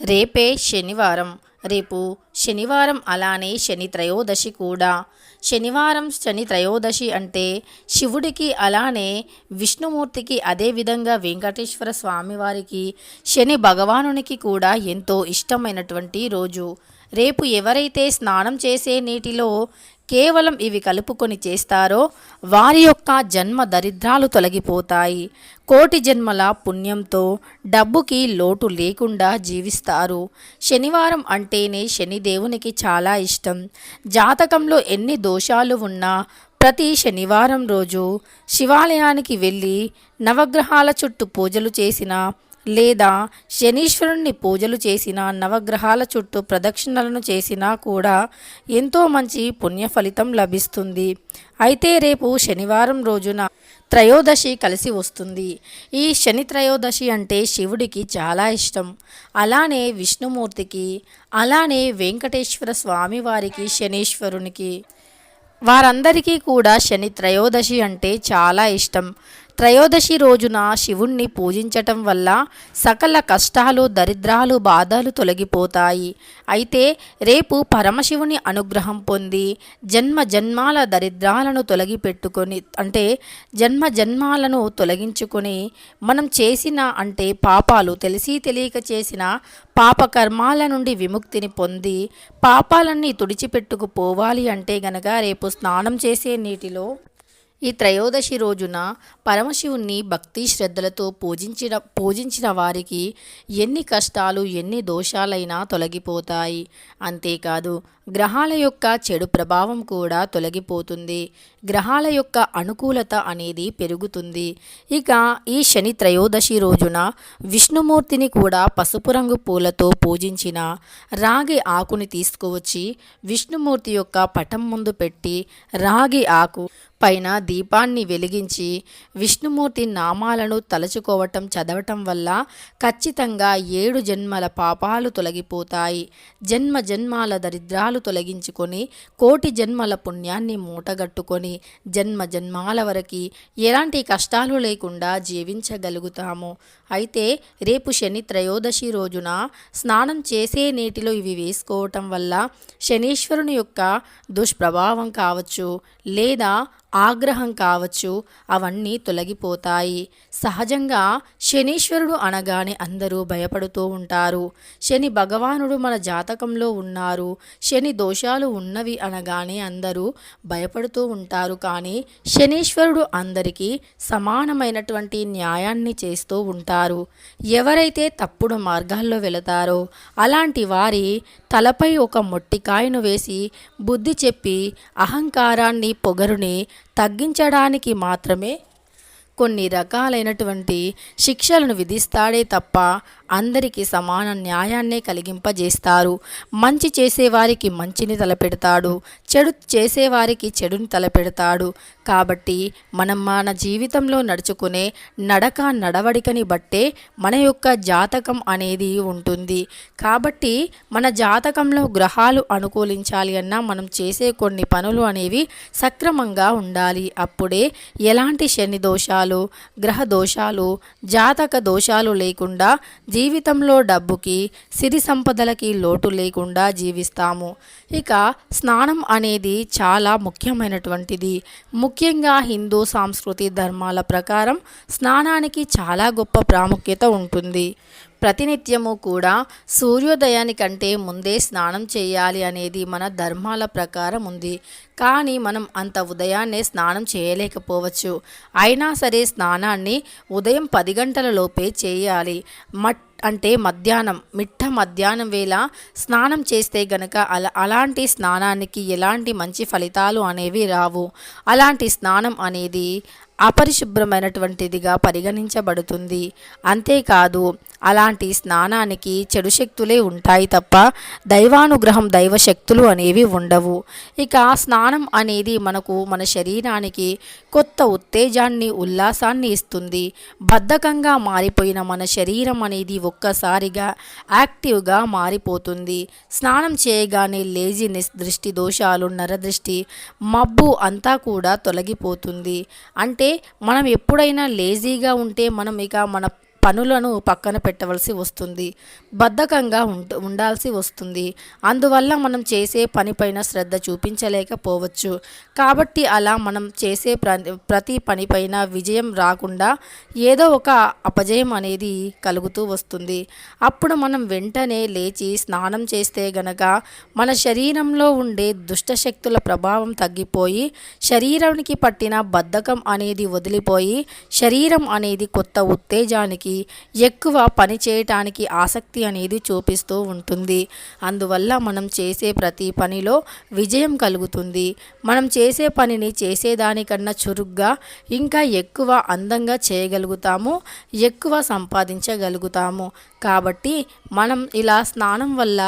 రేపే శనివారం. రేపు శనివారం అలానే శని త్రయోదశి కూడా. శనివారం శని త్రయోదశి అంటే శివుడికి అలానే విష్ణుమూర్తికి అదేవిధంగా వెంకటేశ్వర స్వామివారికి శని భగవానునికి కూడా ఎంతో ఇష్టమైనటువంటి రోజు. రేపు ఎవరైతే స్నానం చేసే నీటిలో కేవలం ఇవి కలుపుకొని చేస్తారో వారి యొక్క జన్మ దరిద్రాలు తొలగిపోతాయి. కోటి జన్మల పుణ్యంతో డబ్బుకి లోటు లేకుండా జీవిస్తారు. శనివారం అంటేనే శనిదేవునికి చాలా ఇష్టం. జాతకంలో ఎన్ని దోషాలు ఉన్నా ప్రతి శనివారం రోజు శివాలయానికి వెళ్ళి నవగ్రహాల చుట్టూ పూజలు చేసిన లేదా శనీశ్వరుణ్ణి పూజలు చేసిన నవగ్రహాల చుట్టూ ప్రదక్షిణలను చేసినా కూడా ఎంతో మంచి పుణ్య ఫలితం లభిస్తుంది. అయితే రేపు శనివారం రోజున త్రయోదశి కలిసి వస్తుంది. ఈ శని త్రయోదశి అంటే శివుడికి చాలా ఇష్టం. అలానే విష్ణుమూర్తికి అలానే వెంకటేశ్వర స్వామి వారికి శనీశ్వరునికి. వారందరికీ కూడా శని త్రయోదశి అంటే చాలా ఇష్టం. త్రయోదశి రోజున శివుణ్ణి పూజించటం వల్ల సకల కష్టాలు దరిద్రాలు బాధలు తొలగిపోతాయి. అయితే రేపు పరమశివుని అనుగ్రహం పొంది జన్మ జన్మాల దరిద్రాలను తొలగిపెట్టుకొని అంటే జన్మ జన్మాలను తొలగించుకొని మనం చేసిన అంటే పాపాలు తెలిసి తెలియక చేసిన పాపకర్మాల నుండి విముక్తిని పొంది పాపాలన్నీ తుడిచిపెట్టుకుపోవాలి అంటే గనక రేపు స్నానం చేసే నీటిలో ఈ త్రయోదశి రోజున పరమశివుణ్ణి భక్తి శ్రద్ధలతో పూజించిన పూజించిన వారికి ఎన్ని కష్టాలు ఎన్ని దోషాలైనా తొలగిపోతాయి. అంతేకాదు గ్రహాల యొక్క చెడు ప్రభావం కూడా తొలగిపోతుంది. గ్రహాల యొక్క అనుకూలత అనేది పెరుగుతుంది. ఇక ఈ శని త్రయోదశి రోజున విష్ణుమూర్తిని కూడా పసుపు రంగు పూలతో పూజించిన రాగి ఆకుని తీసుకువచ్చి విష్ణుమూర్తి యొక్క పటం ముందు పెట్టి రాగి ఆకు పైన దీపాన్ని వెలిగించి విష్ణుమూర్తి నామాలను తలుచుకోవటం చదవటం వల్ల ఖచ్చితంగా ఏడు జన్మల పాపాలు తొలగిపోతాయి. జన్మ జన్మాల దరిద్రాలు తొలగించుకొని కోటి జన్మల పుణ్యాన్ని మూటగట్టుకొని జన్మ జన్మాల వరకు ఎలాంటి కష్టాలు లేకుండా జీవించగలుగుతాము. అయితే రేపు శని త్రయోదశి రోజున స్నానం చేసే నీటిలో ఇవి వేసుకోవటం వల్ల శనీశ్వరుని యొక్క దుష్ప్రభావం కావచ్చు లేదా ఆగ్రహం కావచ్చు అవన్నీ తొలగిపోతాయి. సహజంగా శనీశ్వరుడు అనగానే అందరూ భయపడుతూ ఉంటారు. శని భగవానుడు మన జాతకంలో ఉన్నారు శని దోషాలు ఉన్నవి అనగానే అందరూ భయపడుతూ ఉంటారు. కానీ శనీశ్వరుడు అందరికీ సమానమైనటువంటి న్యాయాన్ని చేస్తూ ఉంటారు. ఎవరైతే తప్పుడు మార్గాల్లో వెళతారో అలాంటి వారి తలపై ఒక మొట్టికాయను వేసి బుద్ధి చెప్పి అహంకారాన్ని పొగరుని తగ్గించడానికి మాత్రమే కొన్ని రకాలైనటువంటి శిక్షలను విధిస్తాడే తప్ప అందరికీ సమాన న్యాయాన్నే కలిగింపజేస్తారు. మంచి చేసేవారికి మంచిని తలపెడతాడు. చెడు చేసేవారికి చెడుని తలపెడతాడు. కాబట్టి మనం మన జీవితంలో నడుచుకునే నడక నడవడికని బట్టే మన యొక్క జాతకం అనేది ఉంటుంది. కాబట్టి మన జాతకంలో గ్రహాలు అనుకూలించాలి అన్నా మనం చేసే కొన్ని పనులు అనేవి సక్రమంగా ఉండాలి. అప్పుడే ఎలాంటి శని దోషాలు గ్రహ దోషాలు జాతక దోషాలు లేకుండా జీవితంలో డబ్బుకి సిరి సంపదలకి లోటు లేకుండా జీవిస్తాము. ఇక స్నానం అనేది చాలా ముఖ్యమైనటువంటిది. ముఖ్యంగా హిందూ సాంస్కృతి ధర్మాల ప్రకారం స్నానానికి చాలా గొప్ప ప్రాముఖ్యత ఉంటుంది. ప్రతినిత్యము కూడా సూర్యోదయానికంటే ముందే స్నానం చేయాలి అనేది మన ధర్మాల ప్రకారం ఉంది. కానీ మనం అంత ఉదయాన్నే స్నానం చేయలేకపోవచ్చు. అయినా సరే స్నానాన్ని ఉదయం పది గంటల లోపే చేయాలి. మట్ అంటే మధ్యాహ్నం మిట్ట మధ్యాహ్నం వేళ స్నానం చేస్తే గనక అలా అలాంటి స్నానానికి ఎలాంటి మంచి ఫలితాలు అనేవి రావు. అలాంటి స్నానం అనేది అపరిశుభ్రమైనటువంటిదిగా పరిగణించబడుతుంది. అంతేకాదు అలాంటి స్నానానికి చెడు శక్తులే ఉంటాయి తప్ప దైవానుగ్రహం దైవశక్తులు అనేవి ఉండవు. ఇక స్నానం అనేది మనకు మన శరీరానికి కొత్త ఉత్తేజాన్ని ఉల్లాసాన్ని ఇస్తుంది. బద్ధకంగా మారిపోయిన మన శరీరం అనేది ఒక్కసారిగా యాక్టివ్గా మారిపోతుంది. స్నానం చేయగానే లేజినెస్ దృష్టి దోషాలు నరదృష్టి మబ్బు అంతా కూడా తొలగిపోతుంది. అంటే మనం ఎప్పుడైనా లేజీగా ఉంటే మనం ఇక మన పనులను పక్కన పెట్టవలసి వస్తుంది. బద్ధకంగా ఉంట ఉండాల్సి వస్తుంది. అందువల్ల మనం చేసే పనిపైన శ్రద్ధ చూపించలేకపోవచ్చు. కాబట్టి అలా మనం చేసే ప్ర ప్రతి పనిపైన విజయం రాకుండా ఏదో ఒక అపజయం అనేది కలుగుతూ వస్తుంది. అప్పుడు మనం వెంటనే లేచి స్నానం చేస్తే గనక మన శరీరంలో ఉండే దుష్టశక్తుల ప్రభావం తగ్గిపోయి శరీరానికి పట్టిన బద్ధకం అనేది వదిలిపోయి శరీరం అనేది కొత్త ఉత్తేజానికి ఎక్కువ పని చేయటానికి ఆసక్తి అనేది చూపిస్తూ ఉంటుంది. అందువల్ల మనం చేసే ప్రతి పనిలో విజయం కలుగుతుంది. మనం చేసే పనిని చేసేదానికన్నా చురుగ్గా ఇంకా ఎక్కువ అందంగా చేయగలుగుతాము ఎక్కువ సంపాదించగలుగుతాము. కాబట్టి మనం ఇలా స్నానం వల్ల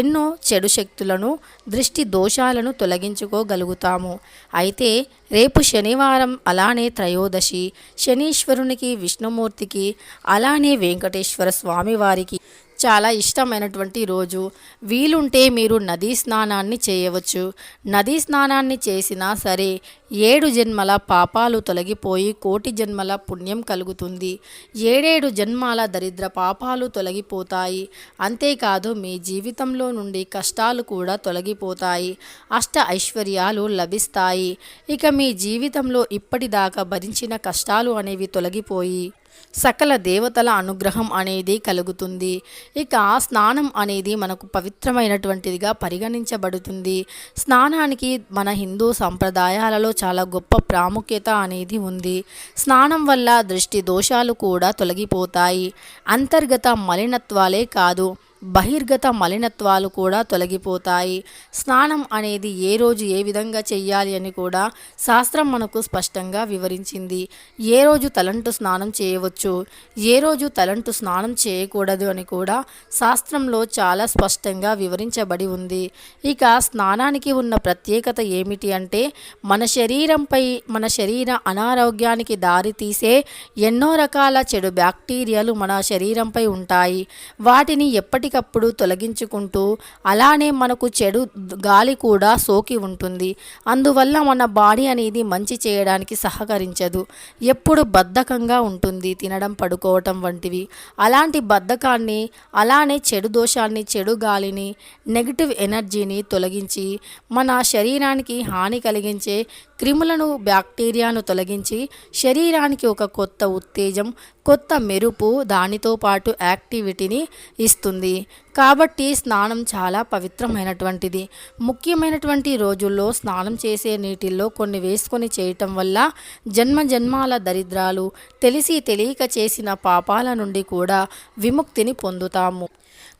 ఎన్నో చెడు శక్తులను దృష్టి దోషాలను తొలగించుకోగలుగుతాము. అయితే రేపు శనివారం అలానే త్రయోదశి శనీశ్వరునికి విష్ణుమూర్తికి అలానే వెంకటేశ్వర స్వామివారికి చాలా ఇష్టమైనటువంటి రోజు. వీలుంటే మీరు నదీ స్నానాన్ని చేయవచ్చు. నదీ స్నానాన్ని చేసినా సరే ఏడు జన్మల పాపాలు తొలగిపోయి కోటి జన్మల పుణ్యం కలుగుతుంది. ఏడేడు జన్మాల దరిద్ర పాపాలు తొలగిపోతాయి. అంతేకాదు మీ జీవితంలో నుండి కష్టాలు కూడా తొలగిపోతాయి. అష్ట ఐశ్వర్యాలు లభిస్తాయి. ఇక మీ జీవితంలో ఇప్పటిదాకా భరించిన కష్టాలు అనేవి తొలగిపోయి సకల దేవతల అనుగ్రహం అనేది కలుగుతుంది. ఇక స్నానం అనేది మనకు పవిత్రమైనటువంటిదిగా పరిగణించబడుతుంది. స్నానానికి మన హిందూ సంప్రదాయాలలో చాలా గొప్ప ప్రాముఖ్యత అనేది ఉంది. స్నానం వల్ల దృష్టి దోషాలు కూడా తొలగిపోతాయి. అంతర్గత మలినత్వాలే కాదు. బహిర్గత మలినత్వాలు కూడా తొలగిపోతాయి. స్నానం అనేది ఏ రోజు ఏ విధంగా చేయాలి అని కూడా శాస్త్రం మనకు స్పష్టంగా వివరించింది. ఏ రోజు తలంటు స్నానం చేయవచ్చు ఏ రోజు తలంటు స్నానం చేయకూడదు అని కూడా శాస్త్రంలో చాలా స్పష్టంగా వివరించబడి ఉంది. ఇక స్నానానికి ఉన్న ప్రత్యేకత ఏమిటి అంటే మన శరీరంపై మన శరీర అనారోగ్యానికి దారితీసే ఎన్నో రకాల చెడు బ్యాక్టీరియాలు మన శరీరంపై ఉంటాయి. వాటిని ఎప్పటి ఎప్పటికప్పుడు తొలగించుకుంటూ అలానే మనకు చెడు గాలి కూడా సోకి ఉంటుంది. అందువల్ల మన బాడీ అనేది మంచి చేయడానికి సహకరించదు. ఎప్పుడు బద్ధకంగా ఉంటుంది తినడం పడుకోవటం వంటివి. అలాంటి బద్ధకాన్ని అలానే చెడు దోషాన్ని చెడు గాలిని నెగిటివ్ ఎనర్జీని తొలగించి మన శరీరానికి హాని కలిగించే క్రిములను బ్యాక్టీరియాను తొలగించి శరీరానికి ఒక కొత్త ఉత్తేజం కొత్త మెరుపు దానితో పాటు యాక్టివిటీని ఇస్తుంది. కాబట్టి స్నానం చాలా పవిత్రమైనటువంటిది. ముఖ్యమైనటువంటి రోజుల్లో స్నానం చేసే నీటిల్లో కొన్ని వేసుకొని చేయటం వల్ల జన్మ జన్మాల దరిద్రాలు తెలిసి తెలియక చేసిన పాపాల నుండి కూడా విముక్తిని పొందుతాము.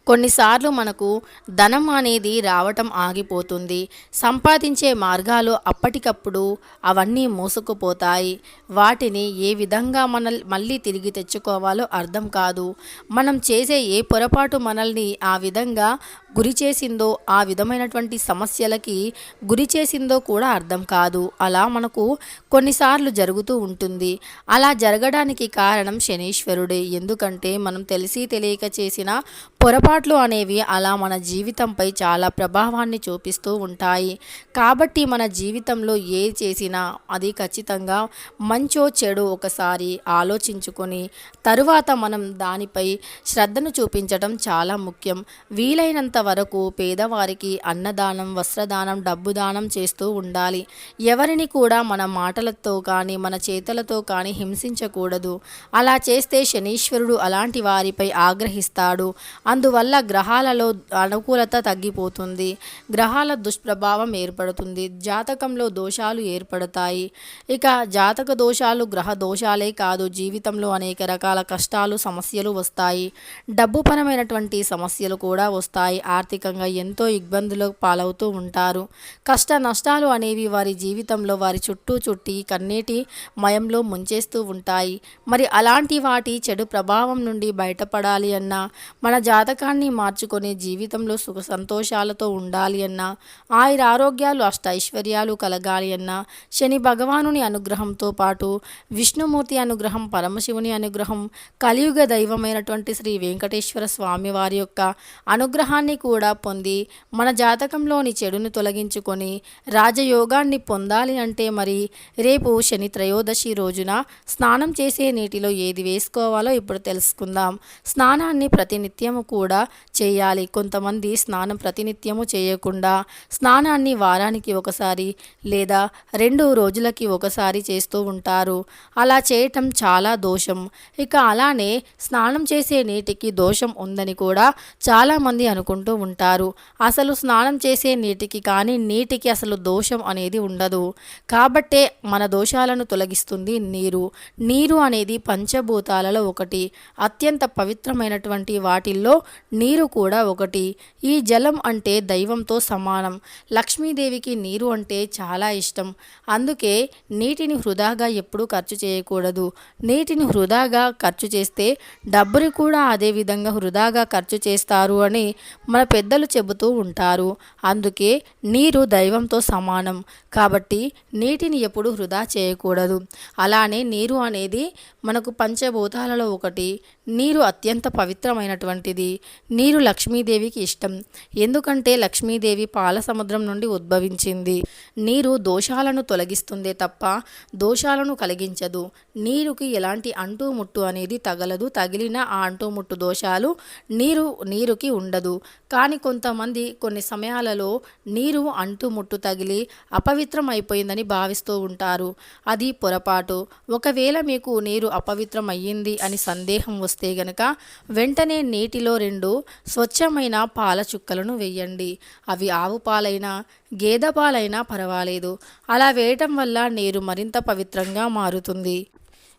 కొన్నిసార్లు మనకు ధనం అనేది రావటం ఆగిపోతుంది. సంపాదించే మార్గాలు అప్పటికప్పుడు అవన్నీ మూసుకుపోతాయి. వాటిని ఏ విధంగా మన మళ్ళీ తిరిగి తెచ్చుకోవాలో అర్థం కాదు. మనం చేసే ఏ పొరపాటు మనల్ని ఆ విధంగా గురి చేసిందో ఆ విధమైనటువంటి సమస్యలకి గురి చేసిందో కూడా అర్థం కాదు. అలా మనకు కొన్నిసార్లు జరుగుతూ ఉంటుంది. అలా జరగడానికి కారణం శనీశ్వరుడే. ఎందుకంటే మనం తెలిసి తెలియక చేసిన పొరపాట్లు అనేవి అలా మన జీవితంపై చాలా ప్రభావాన్ని చూపిస్తూ ఉంటాయి. కాబట్టి మన జీవితంలో ఏ చేసినా అది ఖచ్చితంగా మంచో చెడు ఒకసారి ఆలోచించుకొని తరువాత మనం దానిపై శ్రద్ధను చూపించడం చాలా ముఖ్యం. వీలైనంత వరకు పేదవారికి అన్నదానం వస్త్రదానం డబ్బు దానం చేస్తూ ఉండాలి. ఎవరిని కూడా మన మాటలతో కానీ మన చేతలతో కానీ హింసించకూడదు. అలా చేస్తే శనీశ్వరుడు అలాంటి వారిపై ఆగ్రహిస్తాడు. అందువల్ల గ్రహాలలో అనుకూలత తగ్గిపోతుంది. గ్రహాల దుష్ప్రభావం ఏర్పడుతుంది. జాతకంలో దోషాలు ఏర్పడతాయి. ఇక జాతక దోషాలు గ్రహ దోషాలే కాదు. జీవితంలో అనేక రకాల కష్టాలు సమస్యలు వస్తాయి. డబ్బు పరమైనటువంటి సమస్యలు కూడా వస్తాయి. ఆర్థికంగా ఎంతో ఇబ్బందులు పాలవుతూ ఉంటారు. కష్ట నష్టాలు అనేవి వారి జీవితంలో వారి చుట్టూ చుట్టి కన్నీటి మయంలో ముంచేస్తూ ఉంటాయి. మరి అలాంటి వాటి చెడు ప్రభావం నుండి బయటపడాలి అన్నా మన జా జాతకాన్ని మార్చుకొని జీవితంలో సుఖ సంతోషాలతో ఉండాలి అన్నా ఆయుర ఆరోగ్యాలు అష్ట ఐశ్వర్యాలు కలగాలి అన్నా శని భగవానుని అనుగ్రహంతో పాటు విష్ణుమూర్తి అనుగ్రహం పరమశివుని అనుగ్రహం కలియుగ దైవమైనటువంటి శ్రీ వెంకటేశ్వర స్వామి వారి యొక్క అనుగ్రహాన్ని కూడా పొంది మన జాతకంలోని చెడును తొలగించుకొని రాజయోగాన్ని పొందాలి అంటే మరి రేపు శని త్రయోదశి రోజున స్నానం చేసే నీటిలో ఏది వేసుకోవాలో ఇప్పుడు తెలుసుకుందాం. స్నానాన్ని ప్రతినిత్యము కూడా చేయాలి. కొంతమంది స్నానం ప్రతినిత్యము చేయకుండా స్నానాన్ని వారానికి ఒకసారి లేదా రెండు రోజులకి ఒకసారి చేస్తూ ఉంటారు. అలా చేయటం చాలా దోషం. ఇక అలానే స్నానం చేసే నీటికి దోషం ఉందని కూడా చాలామంది అనుకుంటూ ఉంటారు. అసలు స్నానం చేసే నీటికి కానీ నీటికి అసలు దోషం అనేది ఉండదు. కాబట్టే మన దోషాలను తొలగిస్తుంది నీరు. నీరు అనేది పంచభూతాలలో ఒకటి. అత్యంత పవిత్రమైనటువంటి వాటిల్లో నీరు కూడా ఒకటి. ఈ జలం అంటే దైవంతో సమానం. లక్ష్మీదేవికి నీరు అంటే చాలా ఇష్టం. అందుకే నీటిని వృధాగా ఎప్పుడూ ఖర్చు చేయకూడదు. నీటిని వృధాగా ఖర్చు చేస్తే డబ్బుని కూడా అదే విధంగా వృధాగా ఖర్చు చేస్తారు అని మన పెద్దలు చెబుతూ ఉంటారు. అందుకే నీరు దైవంతో సమానం. కాబట్టి నీటిని ఎప్పుడు వృధా చేయకూడదు. అలానే నీరు అనేది మనకు పంచభూతాలలో ఒకటి. నీరు అత్యంత పవిత్రమైనటువంటిది. నీరు లక్ష్మీదేవికి ఇష్టం. ఎందుకంటే లక్ష్మీదేవి పాల సముద్రం నుండి ఉద్భవించింది. నీరు దోషాలను తొలగిస్తుందే తప్ప దోషాలను కలిగించదు. నీరుకి ఎలాంటి అంటుముట్టు అనేది తగలదు. తగిలిన ఆ అంటుముట్టు దోషాలు నీరు నీరుకి ఉండదు. కానీ కొంతమంది కొన్ని సమయాలలో నీరు అంటుముట్టు తగిలి అపవిత్రం అయిపోయిందని భావిస్తూ ఉంటారు. అది పొరపాటు. ఒకవేళ మీకు నీరు అపవిత్రం అయ్యింది అని సందేహం వస్తే గనక వెంటనే నీటిలో రెండు స్వచ్ఛమైన పాల చుక్కలను వేయండి. అవి ఆవు పాలైనా గేదె పాలైనా పర్వాలేదు. అలా వేయటం వల్ల నీరు మరింత పవిత్రంగా మారుతుంది.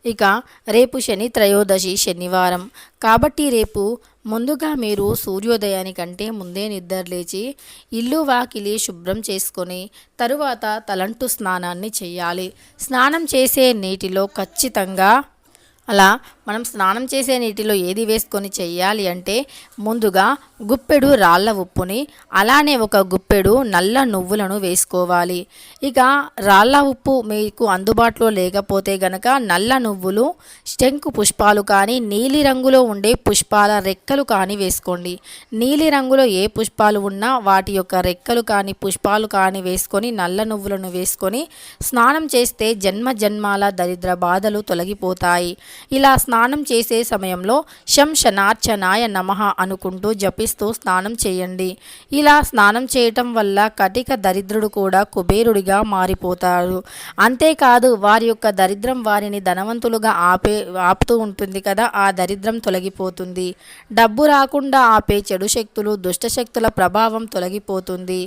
ఇక రేపు శని త్రయోదశి శనివారం. కాబట్టి రేపు ముందుగా మీరు సూర్యోదయానికంటే ముందే నిద్రలేచి ఇల్లు వాకిలి శుభ్రం చేసుకొని తరువాత తలంటు స్నానాన్ని చేయాలి. స్నానం చేసే నీటిలో ఖచ్చితంగా అలా మనం స్నానం చేసే నీటిలో ఏది వేసుకొని చెయ్యాలి అంటే ముందుగా గుప్పెడు రాళ్ళ ఉప్పుని అలానే ఒక గుప్పెడు నల్ల నువ్వులను వేసుకోవాలి. ఇక రాళ్ళ ఉప్పు మీకు అందుబాటులో లేకపోతే గనక నల్ల నువ్వులు శంకు పుష్పాలు కానీ నీలి రంగులో ఉండే పుష్పాల రెక్కలు కానీ వేసుకోండి. నీలి రంగులో ఏ పుష్పాలు ఉన్నా వాటి యొక్క రెక్కలు కానీ పుష్పాలు కానీ వేసుకొని నల్ల నువ్వులను వేసుకొని స్నానం చేస్తే జన్మ జన్మాల దరిద్ర బాధలు తొలగిపోతాయి. ఇలా స్నానం చేసే సమయంలో శం శనార్చనాయ నమః అనుకుంటూ జపిస్తూ స్నానం చేయండి. ఇలా స్నానం చేయటం వల్ల కటిక దరిద్రుడు కూడా కుబేరుడిగా మారిపోతారు అంతేకాదు వారి యొక్క దరిద్రం వారిని ధనవంతులుగా ఆపే ఆపుతూ ఉంటుంది కదా ఆ దరిద్రం తొలగిపోతుంది. డబ్బు రాకుండా ఆపే చెడు శక్తులు దుష్ట శక్తుల ప్రభావం తొలగిపోతుంది.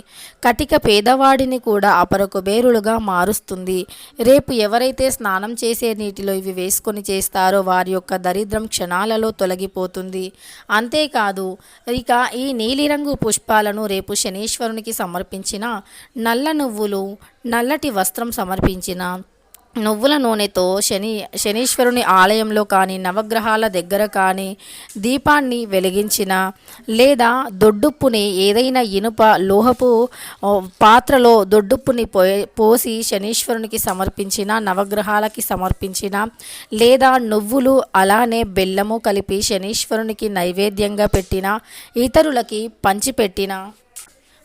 కటిక పేదవాడిని కూడా అపర కుబేరులుగా మారుస్తుంది. రేపు ఎవరైతే స్నానం చేసే నీటిలో ఇవి వేసుకొని చేస్తారో వారి యొక్క దరిద్రం క్షణాలలో తొలగిపోతుంది. అంతేకాదు ఇక ఈ నీలిరంగు పుష్పాలను రేపు శనీశ్వరునికి సమర్పించిన నల్ల నువ్వులు నల్లటి వస్త్రం సమర్పించిన నువ్వుల నూనెతో శని శనీశ్వరుని ఆలయంలో కానీ నవగ్రహాల దగ్గర కానీ దీపాన్ని వెలిగించిన లేదా దొడ్డుప్పుని ఏదైనా ఇనుప లోహపు పాత్రలో దొడ్డుప్పుని పో పోసి శనీశ్వరునికి సమర్పించిన నవగ్రహాలకి సమర్పించిన లేదా నువ్వులు అలానే బెల్లము కలిపి శనీశ్వరునికి నైవేద్యంగా పెట్టిన ఇతరులకి పంచిపెట్టిన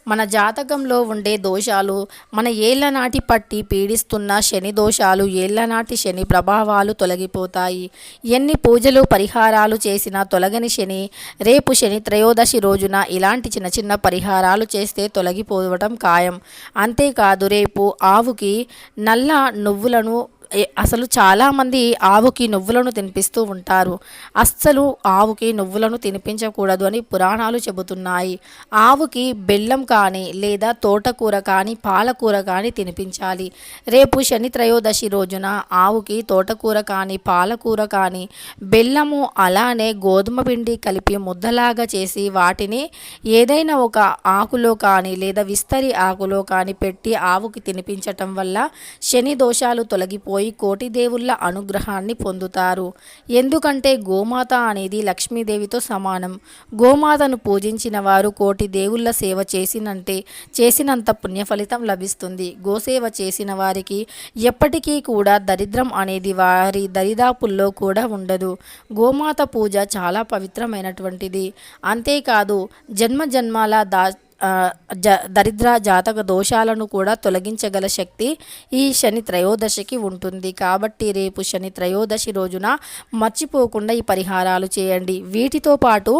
మన జాతకంలో ఉండే దోషాలు మన ఏళ్ళనాటి పట్టి పీడిస్తున్న శని దోషాలు ఏళ్ళనాటి శని ప్రభావాలు తొలగిపోతాయి. ఎన్ని పూజలు పరిహారాలు చేసినా తొలగని శని రేపు శని త్రయోదశి రోజున ఇలాంటి చిన్న చిన్న పరిహారాలు చేస్తే తొలగిపోవటం ఖాయం. అంతేకాదు రేపు ఆవుకి నల్ల నువ్వులను అసలు చాలామంది ఆవుకి నువ్వులను తినిపిస్తూ ఉంటారు. అస్సలు ఆవుకి నువ్వులను తినిపించకూడదు అని పురాణాలు చెబుతున్నాయి. ఆవుకి బెల్లం కానీ లేదా తోటకూర కానీ పాలకూర కానీ తినిపించాలి. రేపు శని త్రయోదశి రోజున ఆవుకి తోటకూర కానీ పాలకూర కానీ బెల్లము అలానే గోధుమ పిండి కలిపి ముద్దలాగా చేసి వాటిని ఏదైనా ఒక ఆకులో కానీ లేదా విస్తరి ఆకులో కానీ పెట్టి ఆవుకి తినిపించటం వల్ల శని దోషాలు తొలగిపోయి పోయి కోటి దేవుళ్ళ అనుగ్రహాన్ని పొందుతారు. ఎందుకంటే గోమాత అనేది లక్ష్మీదేవితో సమానం. గోమాతను పూజించిన వారు కోటి దేవుళ్ళ సేవ చేసినంటే చేసినంత పుణ్యఫలితం లభిస్తుంది. గోసేవ చేసిన వారికి ఎప్పటికీ కూడా దరిద్రం అనేది వారి దరిదాపుల్లో కూడా ఉండదు. గోమాత పూజ చాలా పవిత్రమైనటువంటిది. అంతేకాదు జన్మ జన్మాల దా జ దరిద్ర జాతక దోషాలను కూడా తొలగించగల శక్తి ఈ శని త్రయోదశికి ఉంటుంది. కాబట్టి రేపు శని త్రయోదశి రోజున మర్చిపోకుండా ఈ పరిహారాలు చేయండి. వీటితో పాటు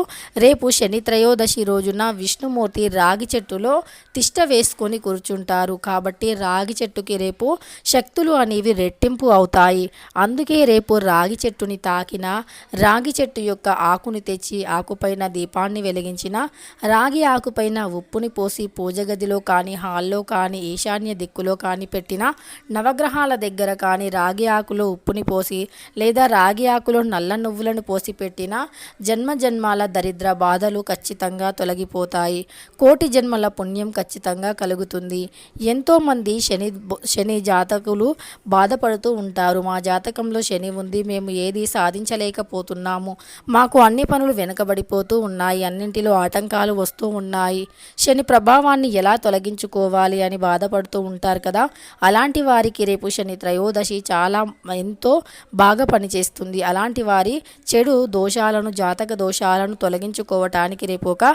రేపు శని త్రయోదశి రోజున విష్ణుమూర్తి రాగి చెట్టులో తిష్ట వేసుకొని కూర్చుంటారు. కాబట్టి రాగి చెట్టుకి రేపు శక్తులు అనేవి రెట్టింపు అవుతాయి. అందుకే రేపు రాగి చెట్టుని తాకిన రాగి చెట్టు యొక్క ఆకుని తెచ్చి ఆకుపైన దీపాన్ని వెలిగించిన రాగి ఆకుపైన ఉప్పుని పోసి పూజ గదిలో కానీ హాల్లో కానీ ఈశాన్య దిక్కులో కానీ పెట్టిన నవగ్రహాల దగ్గర కానీ రాగి ఆకులో ఉప్పుని పోసి లేదా రాగి ఆకులో నల్ల నువ్వులను పోసి పెట్టిన జన్మ జన్మాల దరిద్ర బాధలు ఖచ్చితంగా తొలగిపోతాయి. కోటి జన్మల పుణ్యం ఖచ్చితంగా కలుగుతుంది. ఎంతోమంది శని శని జాతకులు బాధపడుతూ ఉంటారు. మా జాతకంలో శని ఉంది. మేము ఏది సాధించలేకపోతున్నాము. మాకు అన్ని పనులు వెనుకబడిపోతూ ఉన్నాయి. అన్నింటిలో ఆటంకాలు వస్తూ ఉన్నాయి. శని ప్రభావాన్ని ఎలా తొలగించుకోవాలి అని బాధపడుతూ ఉంటారు కదా. అలాంటి వారికి రేపు శని త్రయోదశి చాలా ఎంతో బాగా పనిచేస్తుంది. అలాంటి వారి చెడు దోషాలను జాతక దోషాలను తొలగించుకోవటానికి రేపు ఒక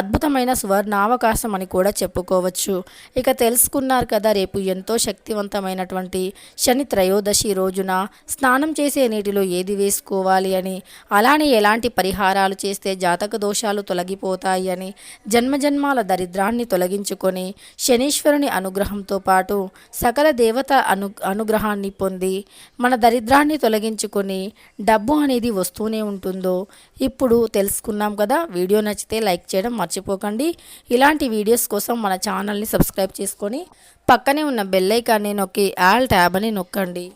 అద్భుతమైన సువర్ణావకాశం అని కూడా చెప్పుకోవచ్చు. ఇక తెలుసుకున్నారు కదా రేపు ఎంతో శక్తివంతమైనటువంటి శని త్రయోదశి రోజున స్నానం చేసే నీటిలో ఏది వేసుకోవాలి అని అలానే ఎలాంటి పరిహారాలు చేస్తే జాతక దోషాలు తొలగిపోతాయి అని జన్మజన్మాల దరిద్రాన్ని తొలగించుకొని శనీశ్వరుని అనుగ్రహంతో పాటు సకల దేవత అను అనుగ్రహాన్ని పొంది మన దరిద్రాన్ని తొలగించుకొని డబ్బు అనేది వస్తూనే ఉంటుందో ఇప్పుడు తెలుసుకున్నాం కదా. వీడియో నచ్చితే లైక్ చేయడం మర్చిపోకండి. ఇలాంటి వీడియోస్ కోసం మన ఛానల్ని సబ్స్క్రైబ్ చేసుకొని పక్కనే ఉన్న బెల్లైకాన్ని నొక్కి ఆల్ ట్యాబ్ అని నొక్కండి.